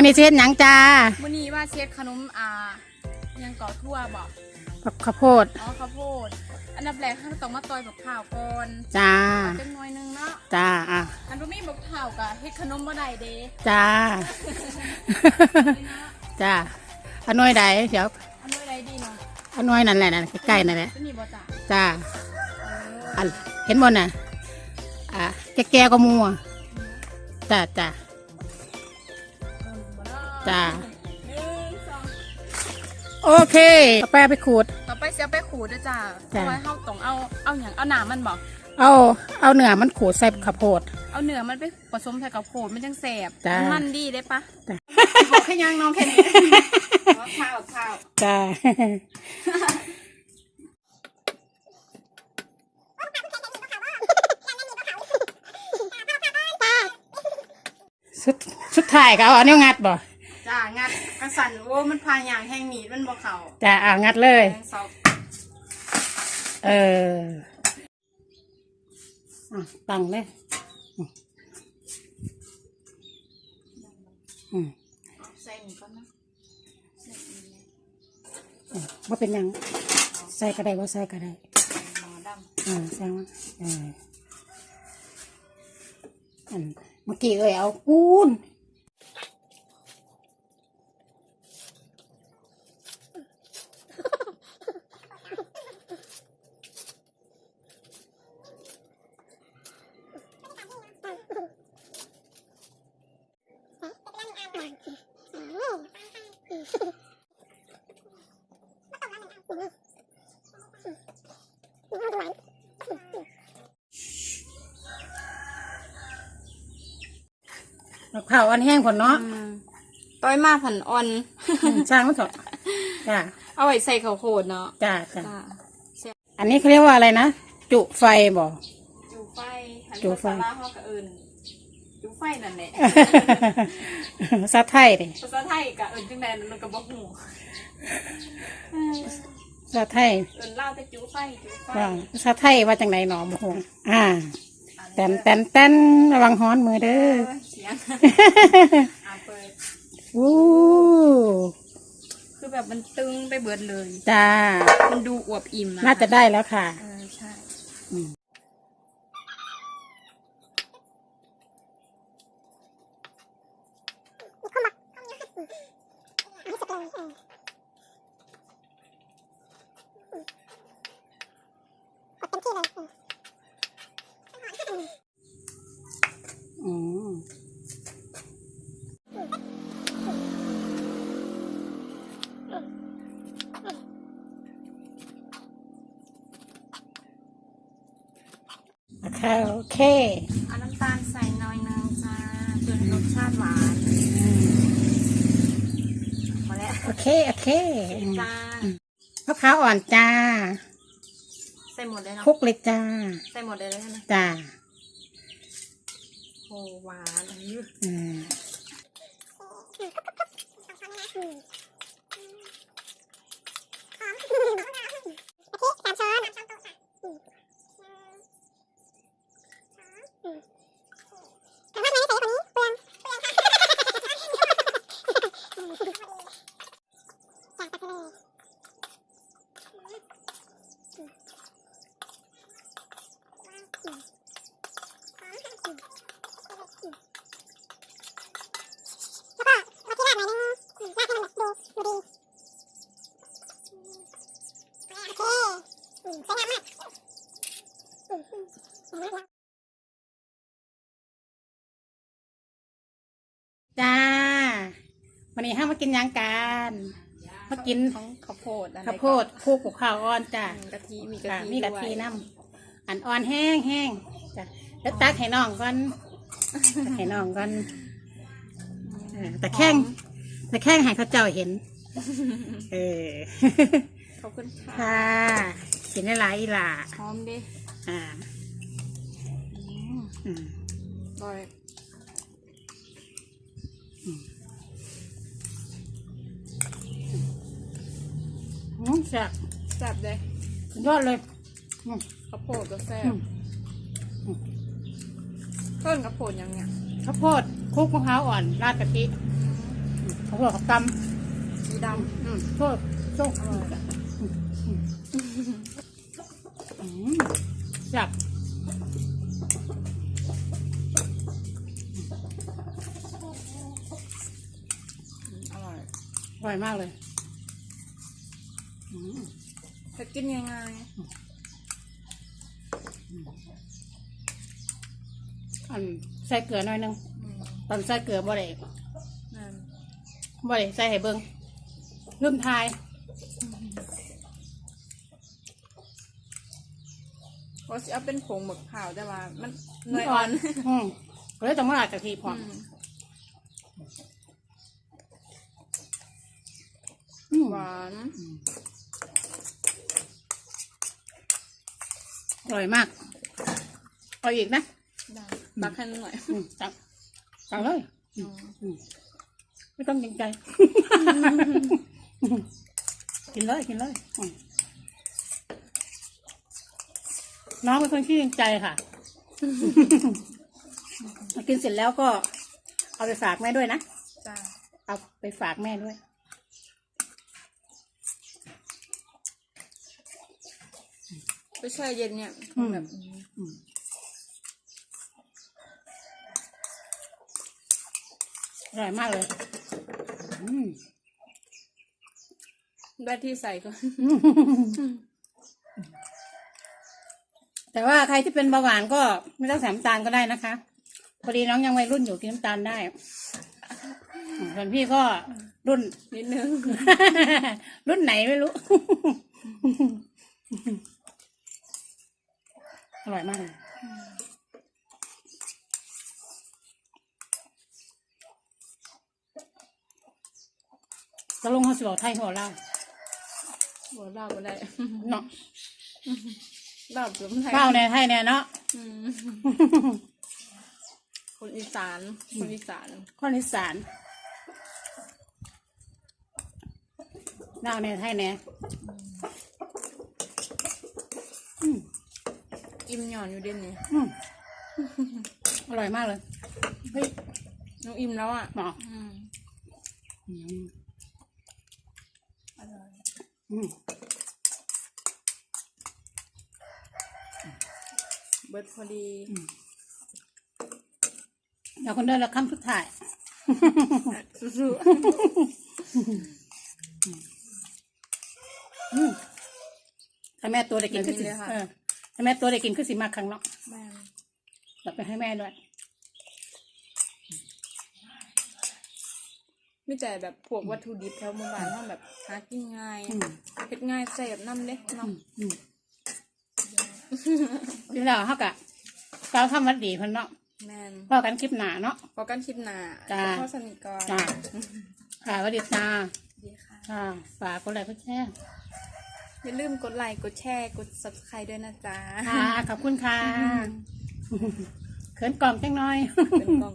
วันนี้สิเฮ็ดหยังจ้าวันนี้ว่าเช็ดขนมอ่ายังก่อทั่วบอกผักข้าวโพดอ๋อข้าวโพด อันดับแรกเราต้องมาตอยบักข้าวก่อนจ้าจังหน่อยหนึงเนาะจ้าอะอันบ่มีบักข้าวกะเฮ็ดขนมบ่ได้เด้จ้าจ้าเอาหน่วยใดเดี๋ยวอันนี้ได้ดีเนาะเอาหน่วยนั่นแหละนั่นใกล้ๆนั่นแหละตัวนี้บ่จ้ะจ้าเอออันเห็นบนน่ะอะแก่ๆก็มัวจ้าจ้าบ่เนาะ จ้าหนึ่งสองโอเคเอาแป้ไปขูด ต่อไปเสียไปขูดด้วยจ้าเพจ้ะ ราะว่าเฮาต้องเอาเอาหยังเอาหนามมันบอกเอาเอาเนื้อมันขูดใส่ข้าวโพด เอาเนื้อมันไปผสมใส่กับโขดมันจังแสบจ้ะ มันมันดีได้ปะจ้ะบอกแค่ยังน้องแค่นี้ข้าวข้าวจ้า สุดสุดท้ายก็เอาอันนี้งัดบ่ จ้างัดกระสันโอ้มันพายอย่างแห้งหนีดมันบ่เข่าจ้าอ่างัดเลย แห้งสองเอออะตั้งเลยอืมอืมใส่หนึ่งก่อนนะอืมว่าเป็นหยังใส่ก็ได้ว่าใส่ก็ได้หมอดอ่าใส่มาเอออันเมื่อกี้เอ้ยเอาปูน มะพร้าวอันแห้งผลเนาะำต้อยมาผันอ่อน อืมช่างมันเถอะจ้าเอาไว้ใส่ข้าวโพดเนาะจ้าจ้าจ้าอันนี้เขาเรียกว่าอะไรนะ จุไฟบ่จูไฟหันจูไฟ ภาษาลาวเขาก็เอิ้นจูไฟนั่นแหละซาไทยดิภาษาไทยก็เอิ้นจังได๋มันก็บ่ฮู้เออซาไทยเอิ้นลาวแต่จูไฟจูไฟว่าซาไทยว่าจังไหนหนอมหงอ่า แตนแตนแตนระวังฮ้อนมือเด้อเออเสียงอ่าเปิดอู้คือแบบมันตึงไปเบิดเลย จ้า มันดูอวบอิ่มนะน่าจะได้แล้วค่ะ เออใช่อืม อืม โอเคโอเค เอาน้ำตาลใส่หน้อยนึงจ้าจนรสชาติหวานพอแล้วโอเค โอเคจ้ามะพร้าวอ่อนจ้า ใส่หมดเลยเนาะคลุกเลยจ้า ใส่หมดเลยเลยใช่ไหมจ้าโอ้หวานอื้ ออืมจ้าวันนี้ห้ามากินหยังกันมากินของข้าวโพดอะไรข้าวโพดคลุกกับข้าวอ่อนจ้าอืมกะทิมีกะค่ะทิมีกะทิด้วยน้ำอันอ่อนแห้งแห้งจ้ะแล้วตักให้น้องก่อนตักให้น้องก่อนเออแต่แข้งแต่แข้งให้เขาเจ้าเห็น เออขอบคุณค่ะค่ะ กินได้หลายอีหล่าหอมดิอ่าอืมอืมอร่อยอืมแซ่บแซ่บเลยสุดยอดเลยอืมข้าวโพดก็แซ่อืบมอืมต้นข้าวโพดยังเนี่ยข้าวโพดคลุกมะพร้าวอ่อนราดกะทิอเขาบอกเขาตสีดำอืมโทษโทษอร่อยอะอืมอืมอืม จับำอร่อยอร่อยมากเลยอืมจะกินยังไงอันใส่เกลือหน่อยหนึงอืมตอนใส่เกลือบ่ได้นั่นบ่ได้ใส่ให้เบิ่งลืมทาย ว่าสิเอาเป็นผงหมึกเผาแต่ว่า มันเนยอ่อนอืมก็เลยต้องมาอาจากทีพร้อมอืมอืมหวานอร่อยมากเอาอีกนะได้ตักให้หน่อยอืมจังจังเลย อืมอืมไม่ต้องเกรงใจ กินเลย กินเลยอืม น้องเป็นคนขี้เกรงใจค่ะ กินเสร็จแล้วก็ เอาไปฝากแม่ด้วยนะ จ้าเอาไปฝากแม่ด้วย ไปแช่เย็นเนี่ยอืม แบบอืมอร่อยมากเลยอืม ได้ที่ใส่ก็ แต่ว่าใครที่เป็นเบาหวานก็ไม่ต้องใส่น้ำตาลก็ได้นะคะพอดีน้องยังวัยรุ่นอยู่กินน้ำตาลได้อืมส่วนพี่ก็รุ่นนิดนึง รุ่นไหนไม่รู้ อร่อยมากเลยจะลงเขาสิบอกไทยหัวเล่าหัวเราก็ได้เนาะ เราเปลือกไทยเล่าในไทยเนี่ยเนาะ อืมคนอีสาน คนอีสานข้อนิสานเล่าในไทยเนี่ยอืมอิ่มหย่อนอยู่เด่นนี่อืมอร่อยมากเลย เฮ้ยน้องอิ่มแล้วอะหมออืม อืมอร่อยอืม เบิดพอดีเดี๋ยวคนเดินละคำสุดท้ายสู้อืมถ้าแม่ตัวได้กินคือสิเออถ้าแม่ตัวได้กินคือสิมากครั้งเนาะๆแม่เราไปให้แม่ด้วย ไม่แต่แบบพวกวัตถุดิบแถวหมู่บ้านเขาแบบหากินง่ายอืม เฮ็ดง่ายแซ่บน้ำเล็กอืเนาะม อืมที่เราเขากะเราทำวัดดีเพิ่นเนาะแม่นพอกันคลิปหนาเนาะ พอกันคลิปหน้าจ้า พ่อสนิทก่อนจ้าค่ะสวัสดีจ้าดีค่ะ ค่ะฝากกดไลค์กดแชร์อย่าลืมกดไลค์ กดแชร์ กด subscribe ด้วยนะจ๊ะค่ะขอบคุณค่ะเขินกล่องจังหน่อย เป็นกอง